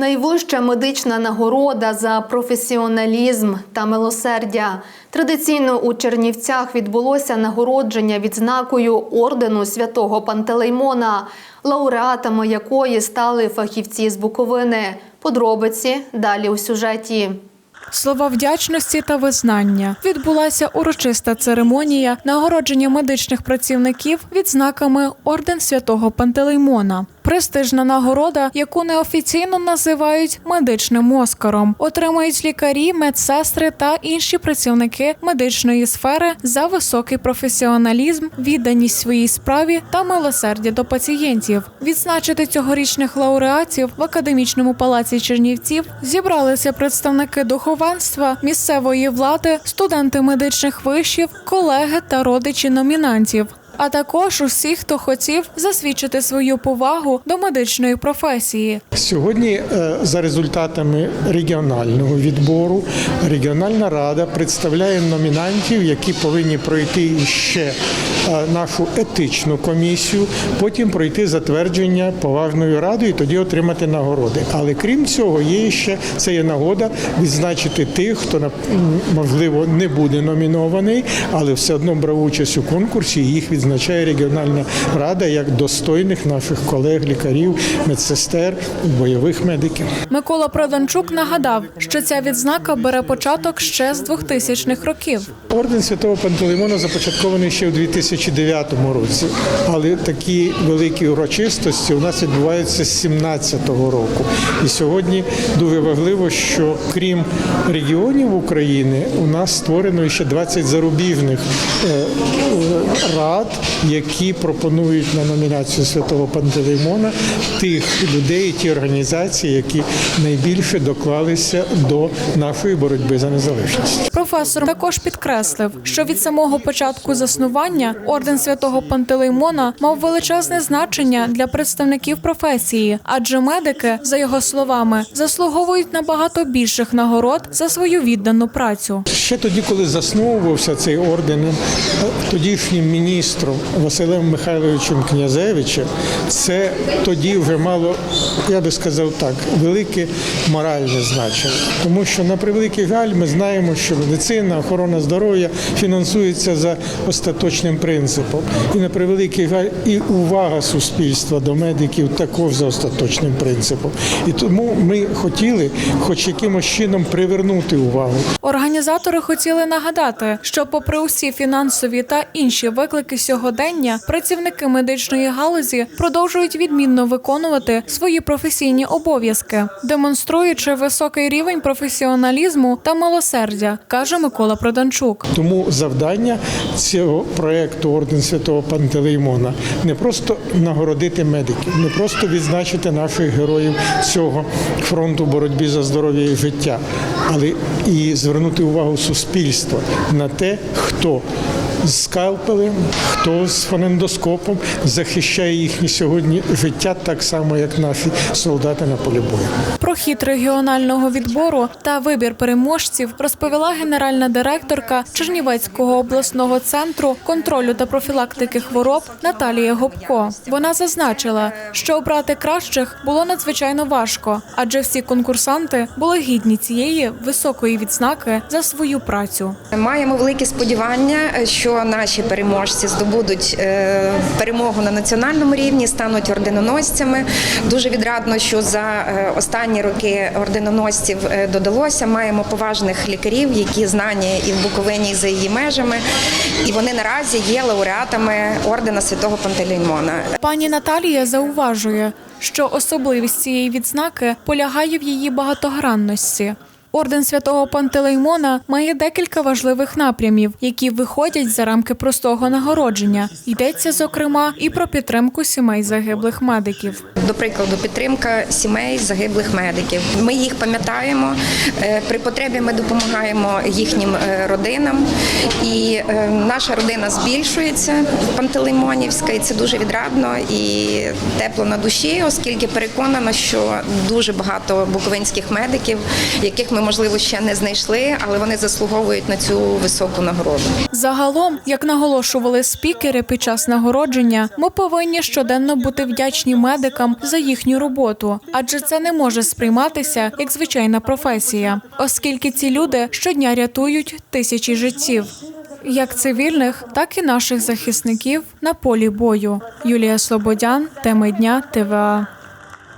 Найвища медична нагорода за професіоналізм та милосердя. Традиційно у Чернівцях відбулося нагородження відзнакою ордену святого Пантелеймона, лауреатами якої стали фахівці з Буковини. Подробиці далі у сюжеті. Слова вдячності та визнання відбулася урочиста церемонія нагородження медичних працівників відзнаками орден святого Пантелеймона. Престижна нагорода, яку неофіційно називають медичним оскаром, отримають лікарі, медсестри та інші працівники медичної сфери за високий професіоналізм, відданість своїй справі та милосердя до пацієнтів. Відзначити цьогорічних лауреатів в академічному палаці Чернівців зібралися представники духовенства, місцевої влади, студенти медичних вишів, колеги та родичі номінантів. А також усі, хто хотів засвідчити свою повагу до медичної професії. Сьогодні, е, за результатами регіонального відбору, регіональна рада представляє номінантів, які повинні пройти ще е, нашу етичну комісію, потім пройти затвердження поважною радою і тоді отримати нагороди. Але крім цього, є ще це є нагода відзначити тих, хто можливо не буде номінований, але все одно брав участь у конкурсі. і Їх відзначає регіональна рада як достойних наших колег, лікарів, медсестер, бойових медиків. Микола Проданчук нагадав, що ця відзнака бере початок ще з 2000-х років. Орден Святого Пантелеймона започаткований ще у 2009 році, але такі великі урочистості у нас відбуваються з 2017 року. І сьогодні дуже важливо, що крім регіонів України, у нас створено ще 20 зарубіжних е, е, рад, які пропонують на номінацію Святого Пантелеймона тих людей, ті організації, які найбільше доклалися до нашої боротьби за незалежність. Професор також підкреслив, що від самого початку заснування орден святого Пантелеймона мав величезне значення для представників професії, адже медики, за його словами, заслуговують набагато більших нагород за свою віддану працю. Ще тоді, коли засновувався цей орден тодішнім міністром Василем Михайловичем Князевичем, це тоді вже мало, я би сказав так, велике моральне значення. Тому що на превеликий жаль, ми знаємо, що медицина, охорона здоров'я фінансується за остаточним принципом. І на превеликий жаль, і увага суспільства до медиків також за остаточним принципом. І тому ми хотіли, хоч якимось чином, привернути увагу Організатори хотіли нагадати, що, попри усі фінансові та інші виклики сьогодення, працівники медичної галузі продовжують відмінно виконувати свої професійні обов'язки, демонструючи високий рівень професіоналізму та милосердя, каже Микола Проданчук. Тому завдання цього проекту Орден Святого Пантелеймона не просто нагородити медиків, не просто відзначити наших героїв цього фронту боротьби за здоров'я і життя, але і звернути увагу суспільства на те, хто з скальпелем, хто з фонендоскопом захищає їхнє сьогодні життя так само, як наші солдати на полі бою. Про хід регіонального відбору та вибір переможців розповіла генеральна директорка Чернівецького обласного центру контролю та профілактики хвороб Наталія Гопко. Вона зазначила, що обрати кращих було надзвичайно важко, адже всі конкурсанти були гідні цієї високої відзнаки за свою працю. Маємо великі сподівання, що наші переможці здобудуть е, перемогу на національному рівні, стануть орденоносцями. Дуже відрадно, що за е, останні роки орденоносців е, додалося. Маємо поважних лікарів, які знані і в Буковині, і за її межами. І вони наразі є лауреатами ордена святого Пантелеймона. Пані Наталія зауважує, що особливість цієї відзнаки полягає в її багатогранності. Орден святого Пантелеймона має декілька важливих напрямів, які виходять за рамки простого нагородження. Йдеться зокрема і про підтримку сімей загиблих медиків. До прикладу, підтримка сімей загиблих медиків. Ми їх пам'ятаємо. е, При потребі ми допомагаємо їхнім е, родинам. І е, наша родина збільшується Пантелеймонівська, і це дуже відрадно і тепло на душі, оскільки переконана, що дуже багато буковинських медиків, яких ми ми можливо ще не знайшли, але вони заслуговують на цю високу нагороду. Загалом, як наголошували спікери під час нагородження, ми повинні щоденно бути вдячні медикам за їхню роботу, адже це не може сприйматися як звичайна професія, оскільки ці люди щодня рятують тисячі життів. Як цивільних, так і наших захисників на полі бою. Юлія Слободян, теми дня ТВА.